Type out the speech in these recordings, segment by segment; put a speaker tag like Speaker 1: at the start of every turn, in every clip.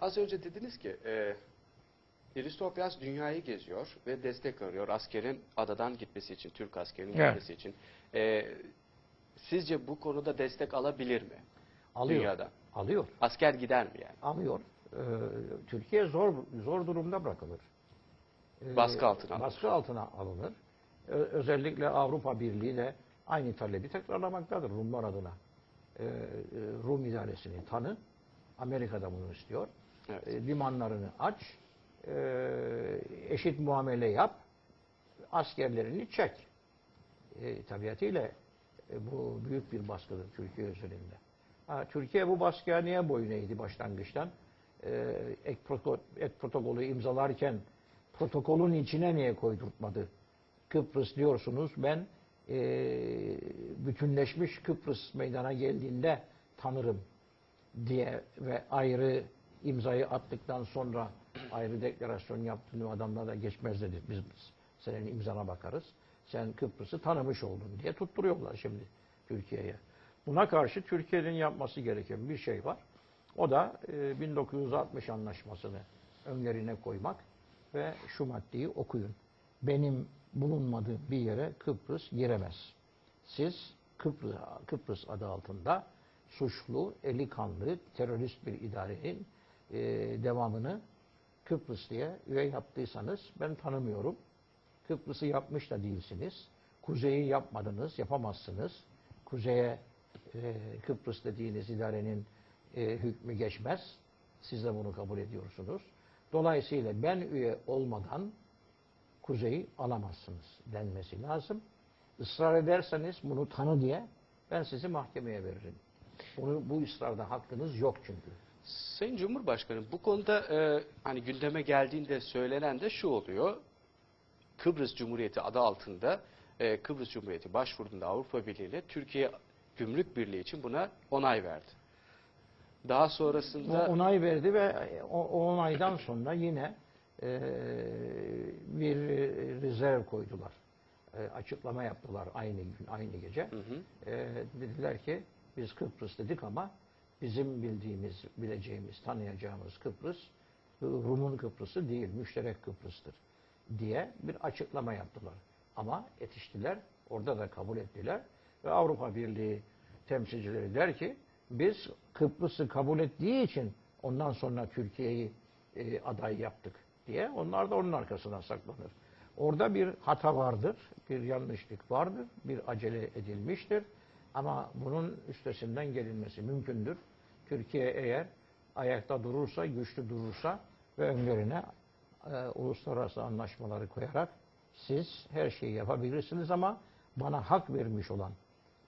Speaker 1: Az önce dediniz ki e, Hristofyas dünyayı geziyor ve destek arıyor askerin adadan gitmesi için, Türk askerinin
Speaker 2: Evet.
Speaker 1: gitmesi için. E, sizce bu konuda destek alabilir mi?
Speaker 2: Alıyor.
Speaker 1: Dünyada.
Speaker 2: Alıyor.
Speaker 1: Asker gider mi yani?
Speaker 2: Alıyor. Ee, Türkiye zor zor durumda bırakılır. Ee,
Speaker 1: Baskı altına alınır.
Speaker 2: Baskı altına alınır. Ö- özellikle Avrupa Birliği de aynı talebi tekrarlamaktadır Rumlar adına. Ee, Rum idaresini tanı. Amerika da bunu istiyor. E, limanlarını aç. e, eşit muamele yap. Askerlerini çek. E, tabiatıyla e, bu büyük bir baskıdır Türkiye üzerinde. Türkiye bu baskıya niye boyun eğdi başlangıçtan? Ek, protokol, ek protokolü imzalarken protokolün içine niye koydurtmadı? Kıbrıs diyorsunuz ben e, bütünleşmiş Kıbrıs meydana geldiğinde tanırım diye ve ayrı imzayı attıktan sonra ayrı deklarasyon yaptığını adamlar da geçmez dedi. Biz senin imzana bakarız. Sen Kıbrıs'ı tanımış oldun diye tutturuyorlar şimdi Türkiye'ye. Buna karşı Türkiye'nin yapması gereken bir şey var. O da e, 1960 anlaşmasını önlerine koymak ve şu maddeyi okuyun. Benim bulunmadığım bir yere Kıbrıs giremez. Siz Kıbrıs, Kıbrıs adı altında suçlu, eli kanlı, terörist bir idarenin e, devamını Kıbrıs diye üye yaptıysanız ben tanımıyorum. Kıbrıs'ı yapmış da değilsiniz. Kuzey'i yapmadınız, yapamazsınız. Kuzey'e e, Kıbrıs dediğiniz idarenin e, hükmü geçmez. Siz de bunu kabul ediyorsunuz. Dolayısıyla ben üye olmadan Kuzey'i alamazsınız denmesi lazım. Israr ederseniz bunu tanı diye ben sizi mahkemeye veririm. Bunu, bu ısrarda hakkınız yok çünkü.
Speaker 1: Sayın Cumhurbaşkanım bu konuda e, hani gündeme geldiğinde söylenen de şu oluyor. Kıbrıs Cumhuriyeti adı altında e, Kıbrıs Cumhuriyeti başvurduğunda Avrupa Birliği ile Türkiye Gümrük Birliği için buna onay verdi. Daha
Speaker 2: O
Speaker 1: sonrasında
Speaker 2: onay verdi ve o, o onaydan sonra yine e, bir rezerv koydular. E, açıklama yaptılar aynı gün, aynı gece.
Speaker 1: Hı hı.
Speaker 2: E, dediler ki biz Kıbrıs dedik ama bizim bildiğimiz, bileceğimiz, tanıyacağımız Kıbrıs Rum'un Kıbrıs'ı değil, müşterek Kıbrıs'tır diye bir açıklama yaptılar. Ama yetiştiler, orada da kabul ettiler ve Avrupa Birliği temsilcileri der ki biz Kıbrıs'ı kabul ettiği için ondan sonra Türkiye'yi e, aday yaptık diye onlar da onun arkasına saklanır. Orada bir hata vardır, bir yanlışlık vardır, bir acele edilmiştir. Ama bunun üstesinden gelinmesi mümkündür. Türkiye eğer ayakta durursa, güçlü durursa ve önlerine e, uluslararası anlaşmaları koyarak siz her şeyi yapabilirsiniz ama bana hak vermiş olan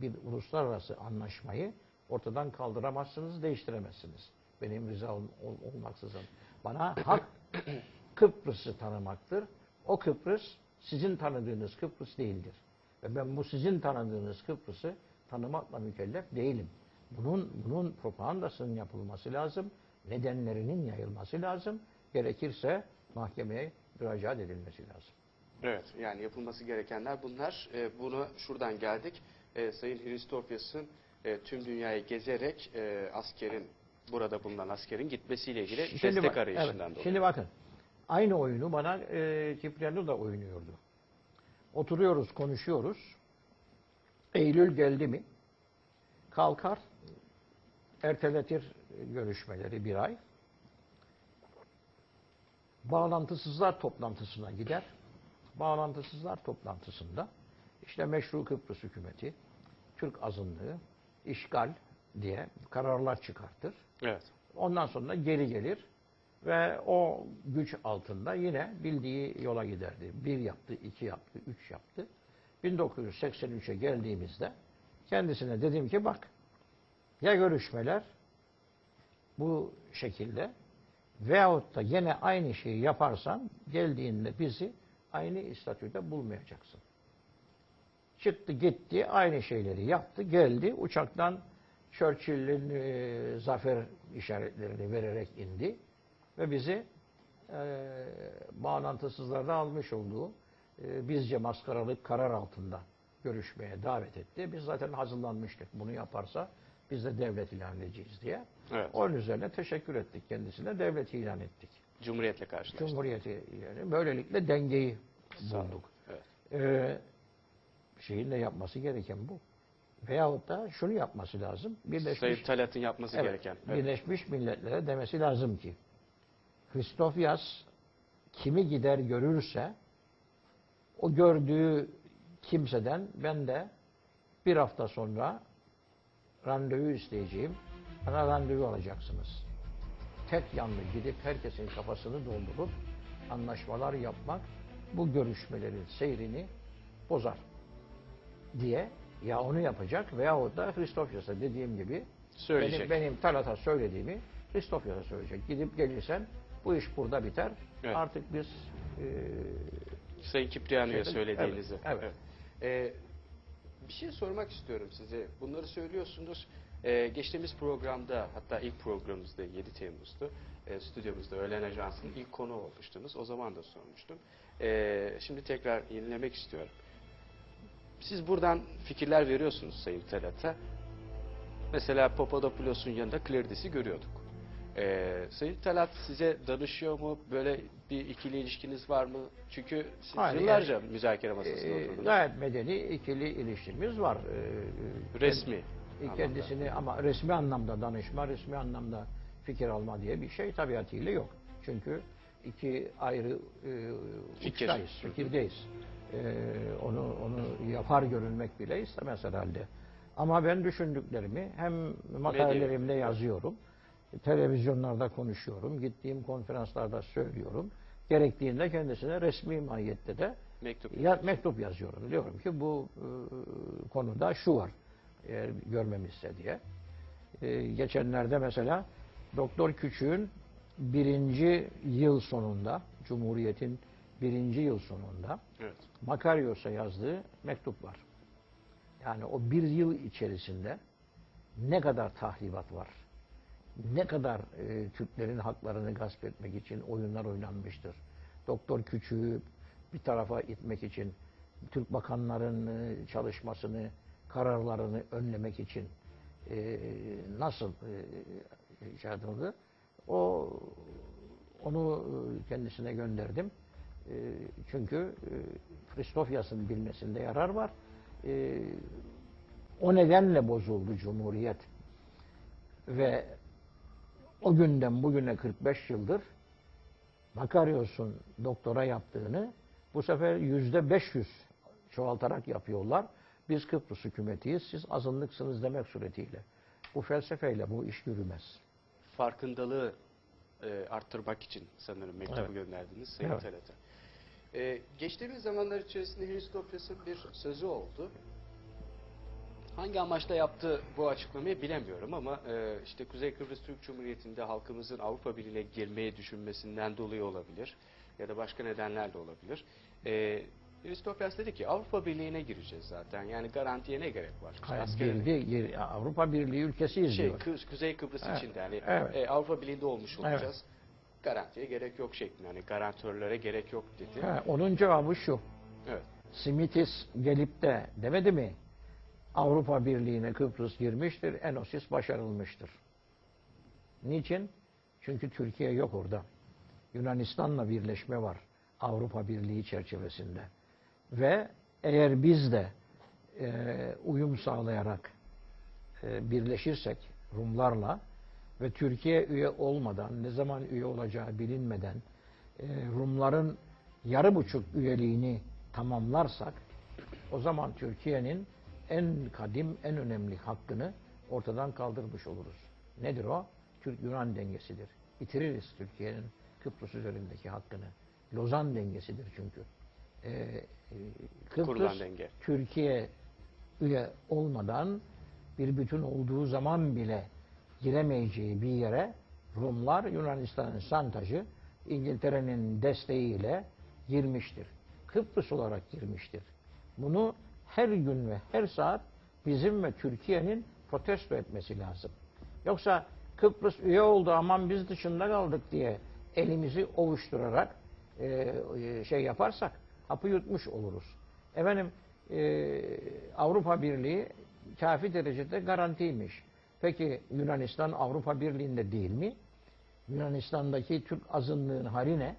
Speaker 2: bir uluslararası anlaşmayı ortadan kaldıramazsınız, değiştiremezsiniz. Benim rıza ol- ol- olmaksızın. Bana hak Kıbrıs'ı tanımaktır. O Kıbrıs sizin tanıdığınız Kıbrıs değildir. Ve ben bu sizin tanıdığınız Kıbrıs'ı tanımakla mükellef değilim. Bunun, bunun propagandasının yapılması lazım. Nedenlerinin yayılması lazım. Gerekirse mahkemeye müracaat edilmesi lazım.
Speaker 1: evet yani yapılması gerekenler bunlar. E, bunu şuradan geldik. E, Sayın Hristofyas'ın e, tüm dünyayı gezerek e, askerin burada bulunan askerin gitmesiyle ilgili destek
Speaker 2: bak-
Speaker 1: arayışından
Speaker 2: evet,
Speaker 1: dolayı.
Speaker 2: Şimdi bakın. Aynı oyunu bana e, Kipriano da oynuyordu. Oturuyoruz, konuşuyoruz. Eylül geldi mi? Kalkar, erteletir görüşmeleri bir ay. Bağlantısızlar toplantısına gider. Bağlantısızlar toplantısında işte meşru Kıbrıs hükümeti, Türk azınlığı, işgal diye kararlar çıkartır.
Speaker 1: Evet.
Speaker 2: Ondan sonra geri gelir ve o güç altında yine bildiği yola giderdi. Bir yaptı, iki yaptı, üç yaptı. 1983'e geldiğimizde kendisine dedim ki bak ya görüşmeler bu şekilde veyahut da yine aynı şeyi yaparsan geldiğinde bizi aynı statüde bulmayacaksın. Çıktı gitti aynı şeyleri yaptı geldi uçaktan Churchill'in e, zafer işaretlerini vererek indi ve bizi e, bağlantısızlarda almış olduğu e, bizce maskaralık karar altında görüşmeye davet etti. Biz zaten hazırlanmıştık. Bunu yaparsa Biz de devlet ilan edeceğiz diye.
Speaker 1: Evet.
Speaker 2: Onun üzerine teşekkür ettik kendisine. Devlet ilan ettik.
Speaker 1: Cumhuriyetle karşılaştık.
Speaker 2: Cumhuriyeti yani böylelikle dengeyi bulduk.
Speaker 1: Evet.
Speaker 2: Ee, şeyin de yapması gereken bu. Veyahut da şunu yapması lazım. Birleşmiş,
Speaker 1: Sayın Talat'ın yapması
Speaker 2: Evet,
Speaker 1: gereken. Evet.
Speaker 2: Birleşmiş Milletler'e demesi lazım ki Christofias kimi gider görürse o gördüğü kimseden ben de bir hafta sonra randevu isteyeceğim. Bana randevu alacaksınız. Tek yanlı gidip herkesin kafasını doldurup anlaşmalar yapmak bu görüşmelerin seyrini bozar diye ya onu yapacak veyahut da Christofias'a dediğim gibi
Speaker 1: Söyleyecek.
Speaker 2: benim, benim Talat'a söylediğimi Christofias'a söyleyecek. Gidip gelirsen bu iş burada biter.
Speaker 1: Evet.
Speaker 2: Artık biz e,
Speaker 1: Sayın Kipriano'ya
Speaker 2: Şeyde-
Speaker 1: söylediğinizi.
Speaker 2: evet, evet.
Speaker 1: Ee, bir şey sormak istiyorum size. Bunları söylüyorsunuz. Ee, geçtiğimiz programda hatta ilk programımızda 7 Temmuz'da e, stüdyomuzda Öğlen Ajansı'nın ilk konu olmuştunuz. O zaman da sormuştum. Ee, şimdi tekrar yenilemek istiyorum. Siz buradan fikirler veriyorsunuz Sayın Talat'a. Mesela Papadopoulos'un yanında Clarides'i görüyorduk. Ee, Sayın Talat size danışıyor mu? Böyle bir ikili ilişkiniz var mı? Çünkü siz
Speaker 2: Hayır,
Speaker 1: yıllarca müzakere masasında
Speaker 2: e,
Speaker 1: oturdunuz.
Speaker 2: gayet medeni ikili ilişkimiz var. E,
Speaker 1: Resmi.
Speaker 2: e,
Speaker 1: anlamda.
Speaker 2: Kendisini ama resmi anlamda danışma, resmi anlamda fikir alma diye bir şey tabiatıyla yok. Çünkü iki ayrı e,
Speaker 1: Fikir.
Speaker 2: uçtayız, fikirdeyiz. E, onu onu yapar görünmek bile istemez herhalde. Ama ben düşündüklerimi hem makalelerimde yazıyorum, televizyonlarda konuşuyorum, gittiğim konferanslarda söylüyorum. Gerektiğinde kendisine resmi mahiyette de
Speaker 1: Mektup.
Speaker 2: ya, mektup yazıyorum. Diyorum ki bu e, konuda şu var eğer görmemizse diye. E, geçenlerde mesela Doktor Küçük'ün birinci yıl sonunda, Cumhuriyet'in birinci yıl sonunda
Speaker 1: Evet.
Speaker 2: Makaryos'a yazdığı mektup var. Yani o bir yıl içerisinde ne kadar tahribat var, ne kadar e, Türklerin haklarını gasp etmek için oyunlar oynanmıştır. Doktor Küçüğü bir tarafa itmek için, Türk bakanların e, çalışmasını, kararlarını önlemek için e, nasıl e, şey yapıldı? O onu e, kendisine gönderdim. E, çünkü e, bilmesinde yarar var. E, o nedenle bozuldu Cumhuriyet. Ve o günden bugüne 45 yıldır Makaryos'un doktora yaptığını bu sefer yüzde 500 çoğaltarak yapıyorlar. Biz Kıbrıs hükümetiyiz, siz azınlıksınız demek suretiyle. Bu felsefeyle bu iş yürümez.
Speaker 1: Farkındalığı e, arttırmak için sanırım mektubu
Speaker 2: Evet.
Speaker 1: gönderdiniz Sayın
Speaker 2: Evet.
Speaker 1: Talat'a. E, geçtiğimiz zamanlar içerisinde Hristofyas'ın bir sözü oldu. Hangi amaçla yaptığı bu açıklamayı bilemiyorum ama e, işte Kuzey Kıbrıs Türk Cumhuriyeti'nde halkımızın Avrupa Birliği'ne girmeyi düşünmesinden dolayı olabilir ya da başka nedenlerle olabilir. E, dedi ki Avrupa Birliği'ne gireceğiz zaten yani garantiye ne gerek var?
Speaker 2: Hayır, girdi, gir- Avrupa Birliği ülkesiyiz
Speaker 1: şey,
Speaker 2: diyor.
Speaker 1: Kuzey Kıbrıs
Speaker 2: Evet,
Speaker 1: için de yani
Speaker 2: evet.
Speaker 1: e, Avrupa Birliği'nde olmuş
Speaker 2: Evet.
Speaker 1: olacağız. Garantiye gerek yok şeklinde. Yani garantörlere gerek yok dedi.
Speaker 2: Ha, onun cevabı şu.
Speaker 1: Evet.
Speaker 2: Simitis gelip de demedi mi? Avrupa Birliği'ne Kıbrıs girmiştir, Enosis başarılmıştır. Niçin? Çünkü Türkiye yok orada. Yunanistan'la birleşme var Avrupa Birliği çerçevesinde. Ve eğer biz de e, uyum sağlayarak e, birleşirsek Rumlarla ve Türkiye üye olmadan, ne zaman üye olacağı bilinmeden e, Rumların yarı buçuk üyeliğini tamamlarsak o zaman Türkiye'nin en kadim, en önemli hakkını ortadan kaldırmış oluruz. Nedir o? Türk-Yunan dengesidir. Bitiririz Türkiye'nin Kıbrıs üzerindeki hakkını. Lozan dengesidir çünkü. Ee, Kıbrıs,
Speaker 1: denge.
Speaker 2: Türkiye üye olmadan bir bütün olduğu zaman bile giremeyeceği bir yere Rumlar Yunanistan'ın santajı İngiltere'nin desteğiyle girmiştir. Kıbrıs olarak girmiştir. Bunu her gün ve her saat bizim ve Türkiye'nin protesto etmesi lazım. Yoksa Kıbrıs üye oldu aman biz dışında kaldık diye elimizi ovuşturarak e, e, şey yaparsak hapı yutmuş oluruz. Efendim e, Avrupa Birliği kafi derecede garantiymiş. Peki Yunanistan Avrupa Birliği'nde değil mi? Yunanistan'daki Türk azınlığın hali ne?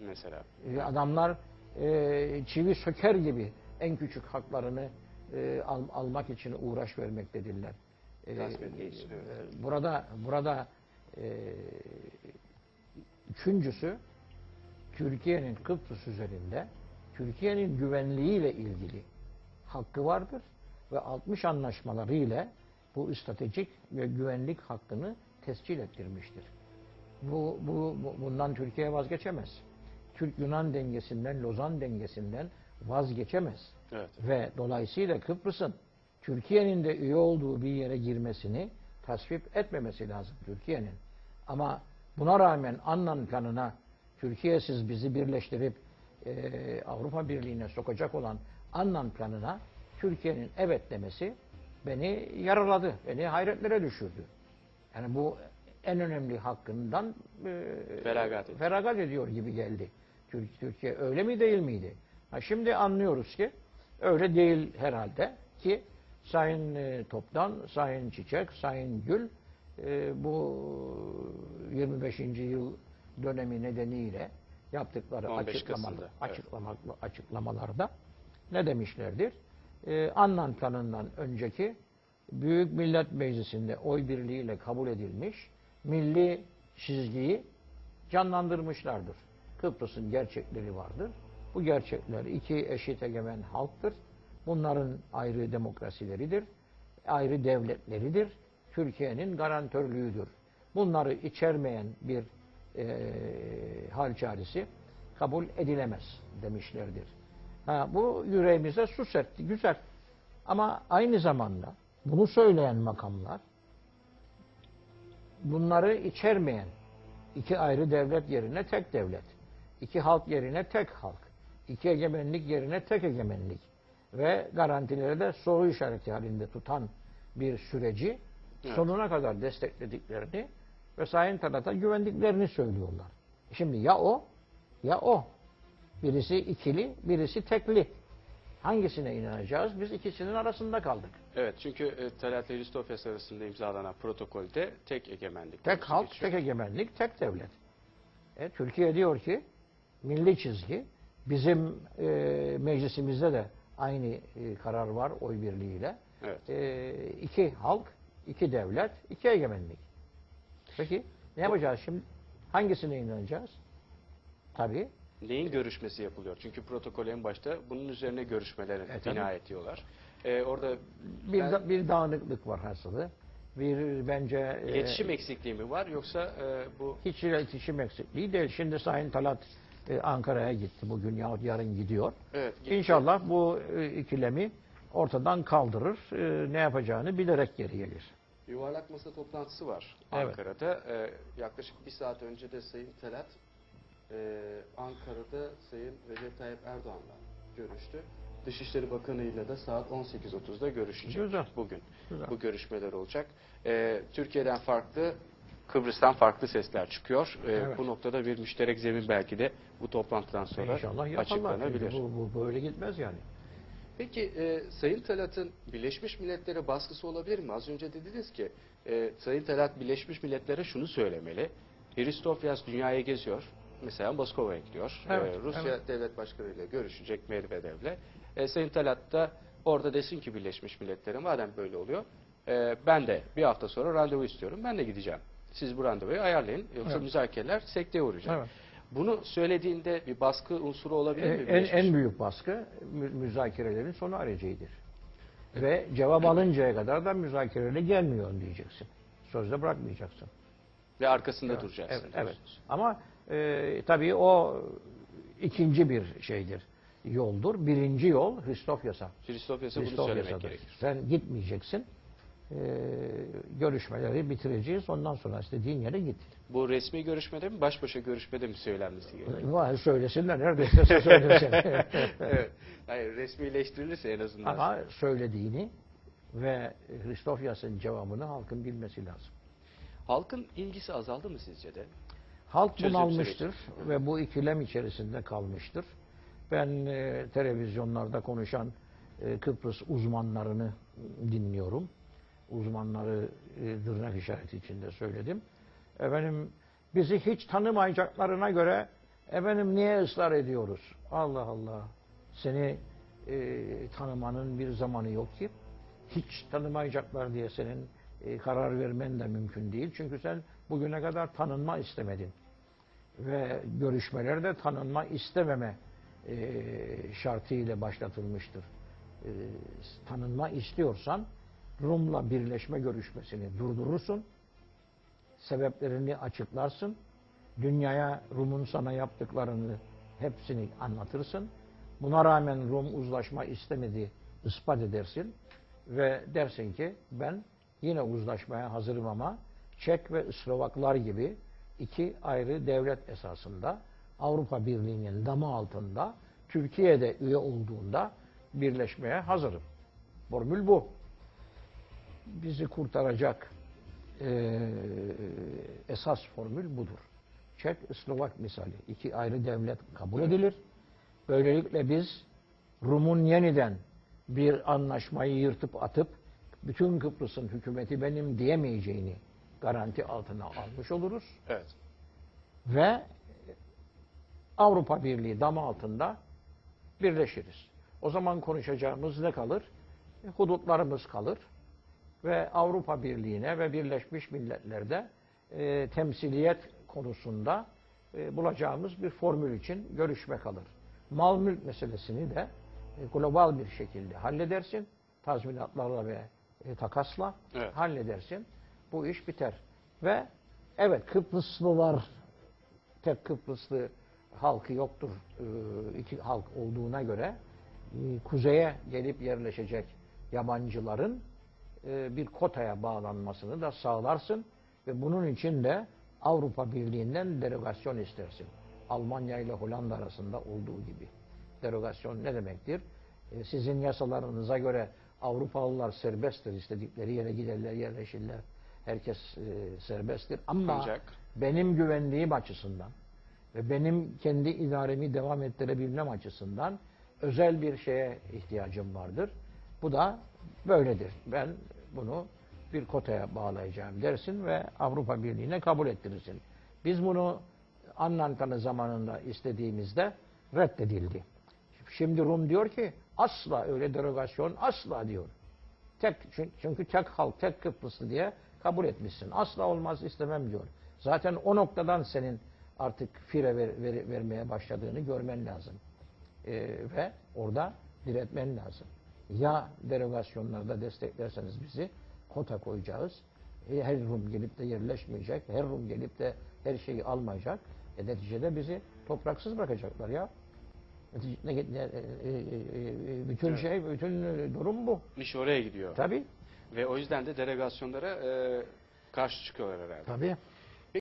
Speaker 1: Mesela.
Speaker 2: E, Adamlar e, çivi söker gibi en küçük haklarını e, al- almak için uğraş vermektedirler. E, e,
Speaker 1: istiyor.
Speaker 2: burada burada e, üçüncüsü Türkiye'nin Kıbrıs üzerinde Türkiye'nin güvenliğiyle ilgili hakkı vardır ve 60 anlaşmaları ile bu stratejik ve güvenlik hakkını tescil ettirmiştir. Bu, bu, bu- bundan Türkiye vazgeçemez. Türk-Yunan dengesinden, Lozan dengesinden vazgeçemez.
Speaker 1: Evet.
Speaker 2: Ve dolayısıyla Kıbrıs'ın Türkiye'nin de üye olduğu bir yere girmesini tasvip etmemesi lazım Türkiye'nin. Ama buna rağmen Annan planına Türkiye siz bizi birleştirip e, Avrupa Birliği'ne sokacak olan Annan planına Türkiye'nin evet demesi beni yaraladı, beni hayretlere düşürdü. Yani bu en önemli hakkından e,
Speaker 1: Feragat
Speaker 2: feragat ediyor gibi geldi. Türk- Türkiye öyle mi değil miydi? Ha, şimdi anlıyoruz ki öyle değil herhalde ki Sayın e, Toptan, Sayın Çiçek, Sayın Gül e, bu 25. yıl dönemi nedeniyle yaptıkları
Speaker 1: 15
Speaker 2: açıklamalar,
Speaker 1: Kasım'da, evet.
Speaker 2: açıklama, açıklamalarda ne demişlerdir? E, Annan planından önceki Büyük Millet Meclisi'nde oy birliğiyle kabul edilmiş milli çizgiyi canlandırmışlardır. Kıbrıs'ın gerçekleri vardır. Bu gerçekler iki eşit egemen halktır. Bunların ayrı demokrasileridir. Ayrı devletleridir. Türkiye'nin garantörlüğüdür. Bunları içermeyen bir eee hal çaresi kabul edilemez demişlerdir. Ha, bu yüreğimize su serpti. Güzel. Ama aynı zamanda bunu söyleyen makamlar bunları içermeyen iki ayrı devlet yerine tek devlet, iki halk yerine tek halk, iki egemenlik yerine tek egemenlik ve garantileri de soru işareti halinde tutan bir süreci
Speaker 1: Evet.
Speaker 2: sonuna kadar desteklediklerini ve Sayın Talat'a güvendiklerini söylüyorlar. Şimdi ya o ya o. Birisi ikili, birisi tekli. Hangisine inanacağız? Biz ikisinin arasında kaldık.
Speaker 1: Evet çünkü e, Talat ile Ristofes arasında imzalanan protokolde tek egemenlik.
Speaker 2: Tek halk,
Speaker 1: geçiyor.
Speaker 2: tek egemenlik, tek devlet. E, Türkiye diyor ki milli çizgi bizim e, meclisimizde de aynı e, karar var oy birliğiyle.
Speaker 1: Evet.
Speaker 2: E, iki halk, iki devlet, iki egemenlik. Peki ne yapacağız şimdi? Hangisine inanacağız? Tabii
Speaker 1: Neyin görüşmesi yapılıyor? Çünkü protokol en başta bunun üzerine görüşmelere
Speaker 2: E, tabii.
Speaker 1: bina ediyorlar. E, orada
Speaker 2: bir,
Speaker 1: Ben-
Speaker 2: da- bir dağınıklık var hasılı. Bir bence e,
Speaker 1: iletişim eksikliği mi var yoksa e, bu
Speaker 2: hiç iletişim eksikliği değil. Şimdi Sayın Talat e, Ankara'ya gitti bugün yahut yarın gidiyor.
Speaker 1: evet gitti.
Speaker 2: İnşallah bu e, ikilemi ortadan kaldırır. E, ne yapacağını bilerek geri gelir.
Speaker 1: Yuvarlak masa toplantısı var
Speaker 2: Evet.
Speaker 1: Ankara'da. E, yaklaşık bir saat önce de Sayın Talat e, Ankara'da Sayın Recep Tayyip Erdoğan'la görüştü. Dışişleri Bakanı ile de saat 18.30'da görüşecek
Speaker 2: Güzel.
Speaker 1: bugün.
Speaker 2: Güzel.
Speaker 1: Bu görüşmeler olacak. E, Türkiye'den farklı, Kıbrıs'tan farklı sesler çıkıyor. E,
Speaker 2: Evet.
Speaker 1: Bu noktada bir müşterek zemin belki de bu toplantıdan sonra
Speaker 2: İnşallah
Speaker 1: açıklanabilir.
Speaker 2: Bu, bu böyle gitmez yani.
Speaker 1: Peki e, Sayın Talat'ın Birleşmiş Milletler'e baskısı olabilir mi? Az önce dediniz ki e, Sayın Talat Birleşmiş Milletler'e şunu söylemeli. Hristofyas dünyaya geziyor. Mesela Moskova'ya gidiyor.
Speaker 2: Evet,
Speaker 1: E, Rusya
Speaker 2: evet.
Speaker 1: devlet başkanıyla görüşecek Medvedev'le. E, Sayın Talat da orada desin ki Birleşmiş Milletler'e madem böyle oluyor e, ben de bir hafta sonra randevu istiyorum. Ben de gideceğim. Siz bu randevuyu ayarlayın. Yoksa
Speaker 2: Evet.
Speaker 1: müzakereler sekteye uğrayacak.
Speaker 2: Evet.
Speaker 1: Bunu söylediğinde bir baskı unsuru olabilir mi?
Speaker 2: E, En,
Speaker 1: Birleşmiş
Speaker 2: en büyük baskı mü- müzakerelerin sonu aracıdır. Ve cevap alıncaya kadar da müzakerele gelmiyor diyeceksin. Sözde bırakmayacaksın.
Speaker 1: Ve arkasında
Speaker 2: Evet,
Speaker 1: duracaksın.
Speaker 2: Evet, evet. Ama e, tabii o ikinci bir şeydir. Yoldur. Birinci yol Hristofyas'a.
Speaker 1: Kristofyas'a bunu
Speaker 2: Hristofyas'adır.
Speaker 1: söylemek gerekir.
Speaker 2: Sen gitmeyeceksin. E, görüşmeleri bitireceğiz. Ondan sonra istediğin yere git.
Speaker 1: Bu resmi görüşmede mi, baş başa görüşmede mi söylenmesi gerekiyor?
Speaker 2: Vay, Söylesinler neredeyse söylesin.
Speaker 1: evet. Hayır, resmileştirilirse en azından.
Speaker 2: Ama söylediğini ve Hristofyas'ın cevabını halkın bilmesi lazım.
Speaker 1: Halkın ilgisi azaldı mı sizce de?
Speaker 2: Halk
Speaker 1: Çözüm
Speaker 2: bunalmıştır ve bu ikilem içerisinde kalmıştır. Ben e, televizyonlarda konuşan e, Kıbrıs uzmanlarını dinliyorum. Uzmanları e, tırnak işareti içinde söyledim. Efendim bizi hiç tanımayacaklarına göre efendim niye ısrar ediyoruz? Allah Allah. Seni e, tanımanın bir zamanı yok ki. Hiç tanımayacaklar diye senin e, karar vermen de mümkün değil. Çünkü sen bugüne kadar tanınma istemedin. Ve görüşmeler de tanınma istememe e, şartıyla başlatılmıştır. E, tanınma istiyorsan Rum'la birleşme görüşmesini durdurursun. Sebeplerini açıklarsın. Dünyaya Rum'un sana yaptıklarını hepsini anlatırsın. Buna rağmen Rum uzlaşma istemedi ispat edersin ve dersin ki ben yine uzlaşmaya hazırım ama Çek ve Slovaklar gibi iki ayrı devlet esasında Avrupa Birliği'nin damı altında Türkiye'de üye olduğunda birleşmeye hazırım. Formül bu. Bizi kurtaracak e, esas formül budur. Çek, Slovak misali. iki ayrı devlet kabul edilir. Böylelikle biz Rum'un yeniden bir anlaşmayı yırtıp atıp bütün Kıbrıs'ın hükümeti benim diyemeyeceğini garanti altına almış oluruz.
Speaker 1: Evet.
Speaker 2: Ve Avrupa Birliği dam altında birleşiriz. O zaman konuşacağımız ne kalır? E, Hudutlarımız kalır. Ve Avrupa Birliği'ne ve Birleşmiş Milletler'de e, temsiliyet konusunda e, bulacağımız bir formül için görüşme kalır. Mal mülk meselesini de e, global bir şekilde halledersin. Tazminatlarla ve e, takasla
Speaker 1: Evet.
Speaker 2: halledersin. Bu iş biter. Ve evet Kıbrıslılar tek Kıbrıslı halkı yoktur. Ee, iki halk olduğuna göre e, kuzeye gelip yerleşecek yabancıların e, bir kotaya bağlanmasını da sağlarsın ve bunun için de Avrupa Birliği'nden derogasyon istersin. Almanya ile Hollanda arasında olduğu gibi. Derogasyon ne demektir? E, Sizin yasalarınıza göre Avrupalılar serbesttir. istedikleri yere giderler, yerleşirler. Herkes e, serbesttir. Ama
Speaker 1: Ancak
Speaker 2: benim güvenliğim açısından ve benim kendi idaremi devam ettirebilmem açısından özel bir şeye ihtiyacım vardır. Bu da böyledir. Ben bunu bir kotaya bağlayacağım dersin ve Avrupa Birliği'ne kabul ettirirsin. Biz bunu Annan Kanı zamanında istediğimizde reddedildi. Şimdi Rum diyor ki asla öyle derogasyon asla diyor. Tek çün- çünkü tek halk, tek Kıbrıslı diye kabul etmişsin. Asla olmaz istemem diyor. Zaten o noktadan senin artık fire ver- ver- vermeye başladığını görmen lazım. Ee, ve orada diretmen lazım. Ya derogasyonlarda desteklerseniz bizi kota koyacağız. E, her Rum gelip de yerleşmeyecek. Her Rum gelip de her şeyi almayacak. E, neticede bizi topraksız bırakacaklar ya. Ne- ne- e, e, e, bütün
Speaker 1: Evet.
Speaker 2: şey, bütün e, durum bu.
Speaker 1: iş oraya gidiyor.
Speaker 2: Tabii.
Speaker 1: Ve o yüzden de delegasyonlara e, karşı çıkıyorlar herhalde.
Speaker 2: Tabii.